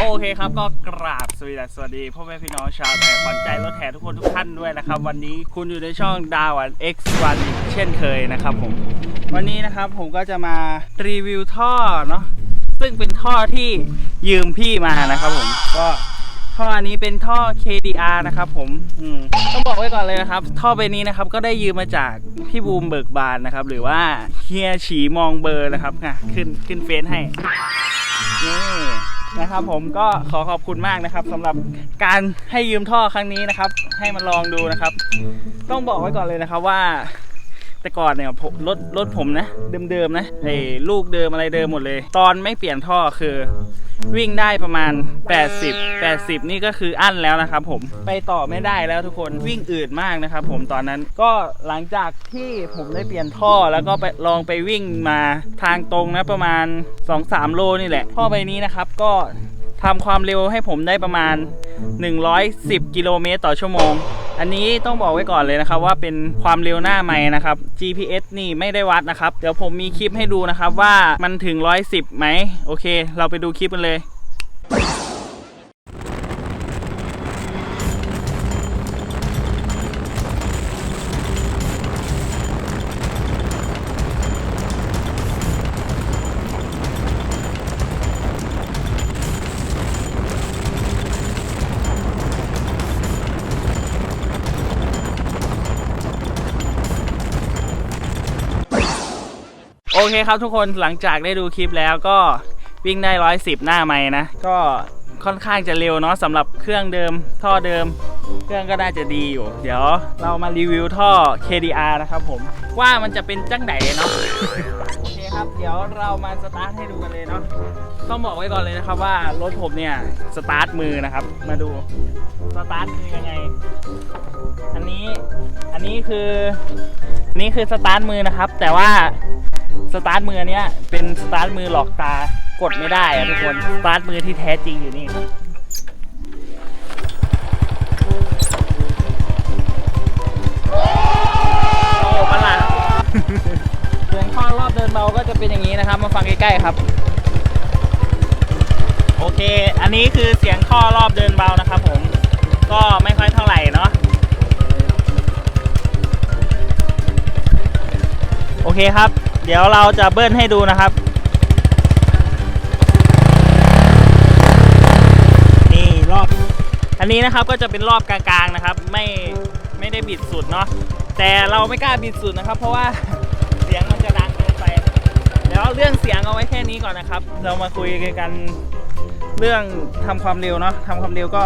โอเคครับก็กราบสวัสดีสวัสดีพ่อแม่พี่น้องชาวไทยขวัญใจรถแห่ทุกคนทุกท่านด้วยนะครับ วันนี้คุณอยู่ในช่องดาวัน X1 อีกเช่นเคยนะครับผม วันนี้นะครับผมก็จะมารีวิวท่อเนาะซึ่งเป็นท่อที่ยืมพี่มานะครับผมก็ท่ออันนี้เป็นท่อ KDR นะครับผมอืมต้องบอกไว้ก่อนเลยนะครับ ท่อใบนี้นะครับก็ได้ยืมมาจากพี่บูมเบิกบานนะครับ หรือว่าเฮียฉีมองเบอร์นะครับขึ้นขึ้นเฟซให้นี่ นะครับ ผมก็ขอขอบคุณมากนะครับสำหรับการให้ยืมท่อครั้งนี้นะครับ ให้มาลองดูนะครับ ต้องบอกไว้ก่อนเลยนะครับว่า แต่ก่อนเนี่ยผมรถรถผมนะ เดิมๆนะไอ้ลูกเดิมอะไรเดิมหมดเลย ตอนไม่เปลี่ยนท่อคือ วิ่งได้ประมาณ 80 80 นี่ก็คืออั้นแล้วนะครับผมไปต่อไม่ได้แล้วทุกคนวิ่งอืดมากนะครับผมตอนนั้นก็หลังจากที่ผมได้เปลี่ยนท่อแล้วก็ไปลองไปวิ่งมาทางตรงนะประมาณ 2-3 โลนี่แหละท่อใบนี้นะครับก็ทำความเร็วให้ผมได้ประมาณ 110 กิโลเมตรต่อชั่วโมง อันนี้ต้องบอกไว้ก่อนเลยนะครับว่าเป็นความเร็วหน้าไม้นะครับ GPS นี่ไม่ได้วัดนะครับ เดี๋ยวผมมีคลิปให้ดูนะครับว่ามันถึง 110ไหมโอเค เราไปดูคลิปกันเลย โอเคครับทุกคนหลังจากได้ดูคลิปแล้วก็วิ่งได้ 110 หน้าไม้นะ ก็ค่อนข้างจะเร็วเนาะสำหรับเครื่องเดิมท่อเดิม เครื่องก็น่าจะดีอยู่ เดี๋ยวเรามารีวิวท่อ KDR นะครับผม ว่ามันจะเป็นจังไดเนาะโอเคครับเดี๋ยวเรามาสตาร์ทให้ดูกันเลยเนาะต้องบอกไว้ก่อนเลยนะครับว่ารถผมเนี่ยสตาร์ทมือนะครับ มาดูสตาร์ทมือยังไง อันนี้อันนี้คืออันนี้คือสตาร์ทมือนะครับ แต่ว่า สตาร์ทมือเนี้ยเป็นสตาร์ทมือหลอกตากดไม่ได้อะทุกคนสตาร์ทมือที่แท้จริงอยู่นี่โอ้ประหลาดเสียงข้อรอบเดินเบาก็จะเป็นอย่างนี้นะครับ มาฟังใกล้ๆครับ โอเค อันนี้คือเสียงข้อรอบเดินเบานะครับผมก็ไม่ค่อยเท่าไหร่เนาะโอเคครับ เดี๋ยวเราจะเบิ้ลให้ดูนะครับ นี่รอบ อันนี้นะครับก็จะเป็นรอบกลางๆนะครับ ไม่ไม่ได้บิดสุดเนาะแต่เราไม่กล้าบิดสุดนะครับ เพราะว่าเสียงมันจะดังเกินไป แล้วเรื่องเสียงเอาไว้แค่นี้ก่อนนะครับ เรามาคุยกัน เรื่องทำความเร็วเนาะทำความเร็วก็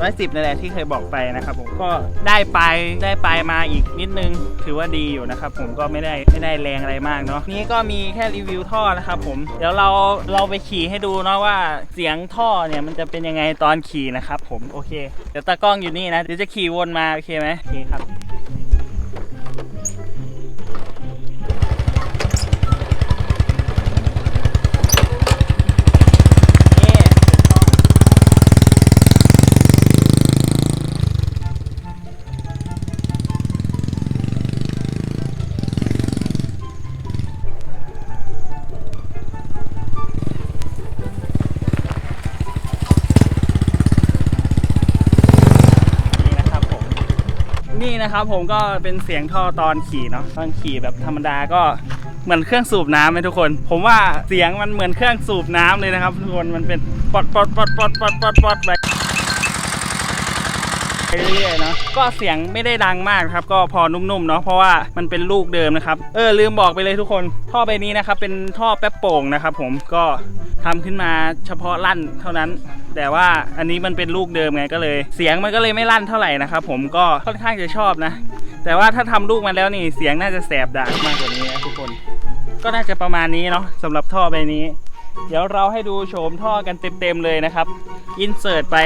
ร้อยสิบนั่นแหละที่เคยบอกไปนะครับผมก็ได้ไปได้ไปมาอีกนิดนึง ถือว่าดีอยู่นะครับผมก็ไม่ได้ไม่ได้แรงอะไรมากเนาะนี้ก็มีแค่รีวิวท่อนะครับผมเดี๋ยวเราเราไปขี่ให้ดูเนาะว่าเสียงท่อเนี่ยมันจะเป็นยังไงตอนขี่นะครับผมโอเคเดี๋ยวตากล้องอยู่นี่นะเดี๋ยวจะขี่วนมาโอเคไหมโอเคครับ นี่นะครับผมก็เป็นเสียงท่อตอนขี่เนาะตอนขี่แบบธรรมดาก็เหมือนเครื่องสูบน้ำไหมทุกคน ผมว่าเสียงมันเหมือนเครื่องสูบน้ำเลยนะครับทุกคนมันเป็นปอดปอดปอดปอดปอดปอดปอดไป ไปเรื่อยๆเนาะก็เสียงไม่ได้ดังมากครับ ก็พอนุ่มๆเนาะเพราะว่ามันเป็นลูกเดิมนะครับเออลืมบอกไปเลยทุกคน ท่อใบนี้นะครับเป็นท่อแป๊บโป่งนะครับผมก็ทำขึ้นมาเฉพาะลั่นเท่านั้น แต่ว่าอันนี้มันเป็นลูกเดิมไงก็เลย เสียงมันก็เลยไม่ลั่นเท่าไหร่นะครับผมก็ค่อนข้างจะชอบนะ แต่ว่าถ้าทำลูกมาแล้วนี่เสียงน่าจะแสบดังมากกว่านี้นะทุกคน ก็น่าจะประมาณนี้เนาะสำหรับท่อใบนี้ เดี๋ยวเราให้ดูโฉมท่อกันเต็มๆเลยนะครับอินเสิร์ตไป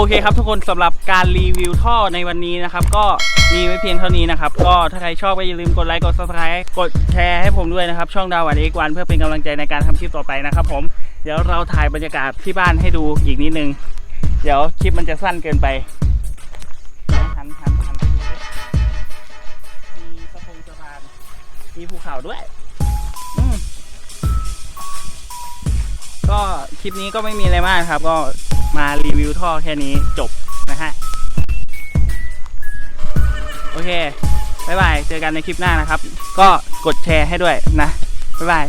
โอเคครับทุกคนสำหรับการรีวิวท่อในวันนี้นะครับ ก็มีไว้เพียงเท่านี้นะครับ ก็ถ้าใครชอบก็อย่าลืมกดไลค์กด subscribe กดแชร์ให้ผมด้วยนะครับ ช่องดาววันเอกวันเพื่อเป็นกำลังใจในการทำคลิปต่อไปนะครับผมเดี๋ยวเราถ่ายบรรยากาศที่บ้านให้ดูอีกนิดนึง เดี๋ยวคลิปมันจะสั้นเกินไปหันหันหันมีสะพงสะพานมีภูเขาด้วยอืมก็คลิปนี้ก็ไม่มีอะไรมากครับ ก็ มารีวิวท่อแค่นี้จบนะฮะ โอเค บ๊ายบาย เจอกันในคลิปหน้านะครับ ก็กดแชร์ให้ด้วยนะ บ๊ายบาย